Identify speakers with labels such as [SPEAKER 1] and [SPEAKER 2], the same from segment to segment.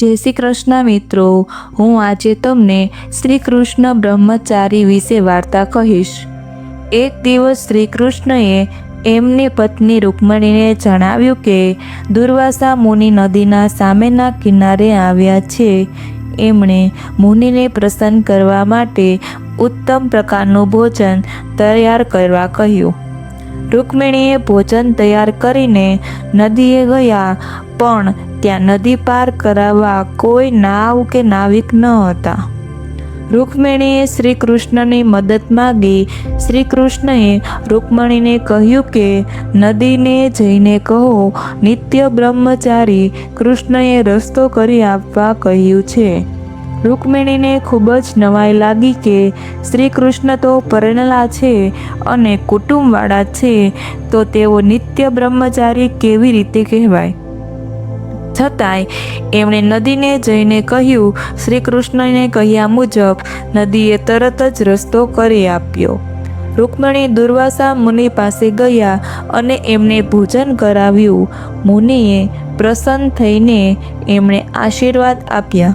[SPEAKER 1] જય શ્રી કૃષ્ણ મિત્રો. હું આજે તમને શ્રી કૃષ્ણ બ્રહ્મચારી વિશે વાર્તા કહીશ. એક દિવસ શ્રી કૃષ્ણએ એમની પત્ની રૂકમણીને જણાવ્યું કે દુર્વાસા મુનિ નદીના સામેના કિનારે આવ્યા છે. એમણે મુનિને પ્રસન્ન કરવા માટે ઉત્તમ પ્રકારનું ભોજન તૈયાર કરવા કહ્યું. રૂકમિણીએ ભોજન તૈયાર કરીને નદીએ ગયા, પણ ત્યાં નદી પાર કરાવવા કોઈ નાવ કે નાવિક ન હતા. રૂકમિણીએ શ્રી કૃષ્ણની મદદ માગી. શ્રી કૃષ્ણએ રૂકમણીને કહ્યું કે, નદીને જઈને કહો, નિત્ય બ્રહ્મચારી કૃષ્ણએ રસ્તો કરી આપવા કહ્યું છે. રૂકમિણીને ખૂબ જ નવાઈ લાગી કે શ્રી કૃષ્ણ તો પરણેલા છે અને કુટુંબવાળા છે, તો તેઓ નિત્ય બ્રહ્મચારી કેવી રીતે કહેવાય? છતાંય એમણે નદીને જઈને કહ્યું શ્રી કૃષ્ણને કહ્યા મુજબ નદીએ તરત જ રસ્તો કરી આપ્યો. રૂકમણી દુર્વાસા મુનિ પાસે ગયા અને એમને ભોજન કરાવ્યું. મુનિએ પ્રસન્ન થઈને એમણે આશીર્વાદ આપ્યા.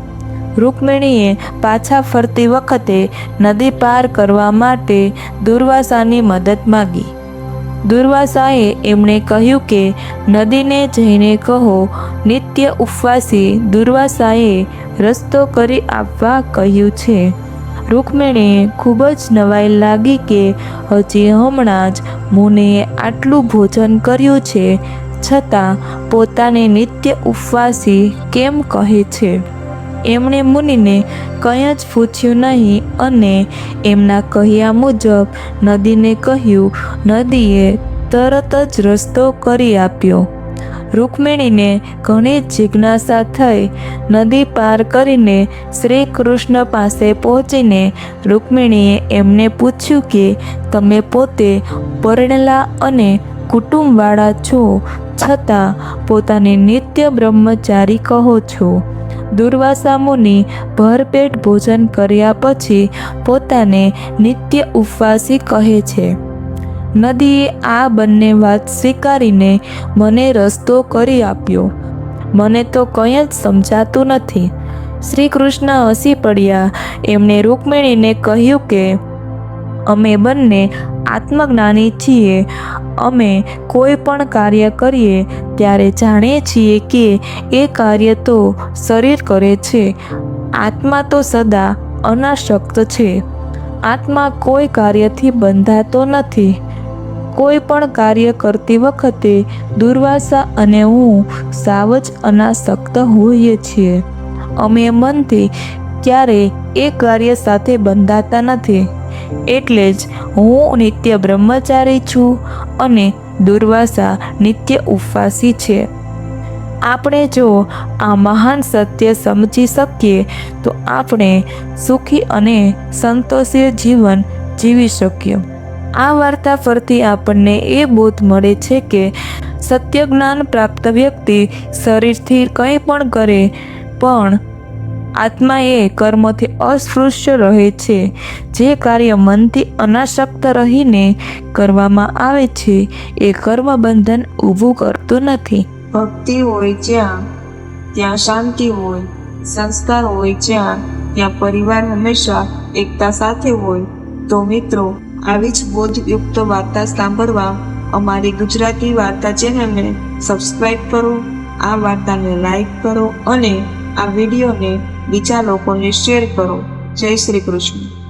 [SPEAKER 1] રૂકમિણીએ પાછા ફરતી વખતે નદી પાર કરવા માટે દુર્વાસાની મદદ માગી. દુર્વાસાએ એમણે કહ્યું કે, નદીને જઈને કહો, નિત્ય ઉપવાસી દુર્વાસાએ રસ્તો કરી આપવા કહ્યું છે. રૂકમિણીએ ખૂબ જ નવાઈ લાગી કે, હજી હમણાં જ મુને આટલું ભોજન કર્યું છે, છતાં પોતાને નિત્ય ઉપવાસી કેમ કહે છે? એમણે મુનિને કંઈ જ પૂછ્યું નહીં અને એમના કહ્યા મુજબ નદીને કહ્યું, નદીએ તરત જ રસ્તો કરી આપ્યો. રૂકમિણીને ઘણી જિજ્ઞાસા થઈ. નદી પાર કરીને શ્રી કૃષ્ણ પાસે પહોંચીને રૂકમિણીએ એમને પૂછ્યું કે, તમે પોતે પરણેલા અને કુટુંબવાળા છો, છતાં પોતાને નિત્ય બ્રહ્મચારી કહો છો. દુર્વાસા મુનિ ભરપેટ ભોજન કર્યા પછી પોતાને નિત્ય ઉપવાસી કહે છે. નદીએ આ બંને વાત સ્વીકારીને મને રસ્તો કરી આપ્યો. મને તો કંઈ જ સમજાતું નથી. શ્રી કૃષ્ણ હસી પડ્યા. એમણે રૂકમિણીને કહ્યું કે, અમે બંને આત્મજ્ઞાની છીએ. અમે કોઈ પણ કાર્ય કરીએ ત્યારે જાણીએ છીએ કે એ કાર્ય તો શરીર કરે છે. આત્મા તો સદા અનાશક્ત છે. આત્મા કોઈ કાર્યથી બંધાતો નથી. કોઈ પણ કાર્ય કરતી વખતે દુર્વાસા અને હું સાવ જ અનાસક્ત હોઈએ છીએ. અમે મનથી ક્યારે એ કાર્ય સાથે બંધાતા નથી. એટલે જ હું નિત્ય બ્રહ્મચારી છું અને દુર્વાસા નિત્ય ઉપવાસી છે. આપણે જો આ મહાન સત્ય સમજી શકીએ, તો આપણે સુખી અને સંતોષીય જીવન જીવી શકીએ. આ વાર્તા પરથી આપણને એ બોધ મળે છે કે સત્ય જ્ઞાન પ્રાપ્ત વ્યક્તિ શરીરથી કંઈ પણ કરે, પણ આત્મા એ કર્મથી અસ્પૃશ્ય રહે છે. જે કાર્ય મનથી અનાસક્ત રહીને કરવામાં આવે છે, એ કર્મ બંધન ઊભું કરતું નથી.
[SPEAKER 2] ભક્તિ હોય જ્યાં, ત્યાં શાંતિ હોય, સંસ્કાર હોય જ્યાં, ત્યાં પરિવાર હંમેશા એકતા સાથે હોય. તો મિત્રો, આવી જ બોધયુક્ત વાર્તા સાંભળવા અમારી ગુજરાતી વાર્તા ચેનલને સબસ્ક્રાઈબ કરો, આ વાર્તાને લાઈક કરો અને આ વિડીયોને બીજા લોકોને શેર કરો. જય શ્રી કૃષ્ણ.